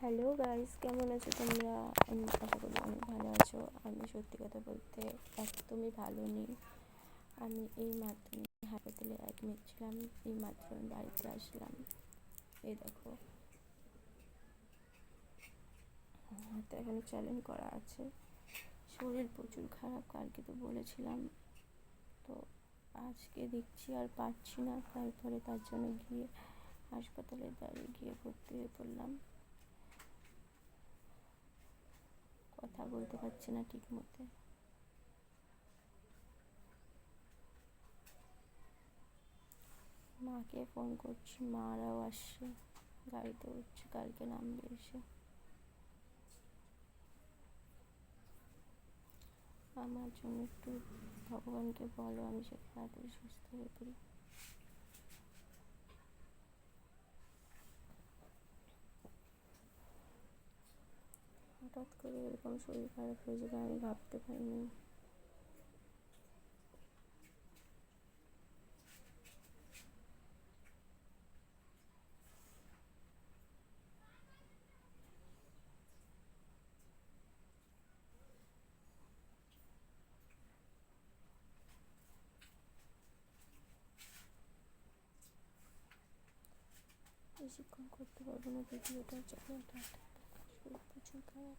Hello guys কেমন আছো তোমরা? আমি আশা করি অনেক ভালো আছো। আমি সত্যি কথা বলতে একদমই ভালো নেই। আমি এই মাত্র হাসপাতালে অ্যাডমিট ছিলাম। এই মাত্র আমি বাড়িতে আসলাম। এই দেখো। হাতে এখানে চ্যালেঞ্জ করা আছে। শরীর প্রচুর খারাপ, কালকে তো বলেছিলাম। তো আজকে দেখছি আর পারছি না। তারপরে তার জন্য গিয়ে হাসপাতালে দাঁড়িয়ে গিয়ে ভর্তি হয়ে পড়লাম। কথা বলতে পারছি না ঠিক মতো মাকে ফোন করছি, মারাও আসছে, গাড়িতে উঠছে, কালকে নামবে এসে। আমার জন্য একটু ভগবানকে বলো, আমি সে তাড়াতাড়ি সুস্থ হয়ে পড়ি। হঠাৎ করে এরকম শরীর খারাপ হয়ে যাবে আমি ভাবতে পারিনি। বেশিক্ষণ করতে পারব না, ভিডিওটা চলো শরীর প্রচুর খারাপ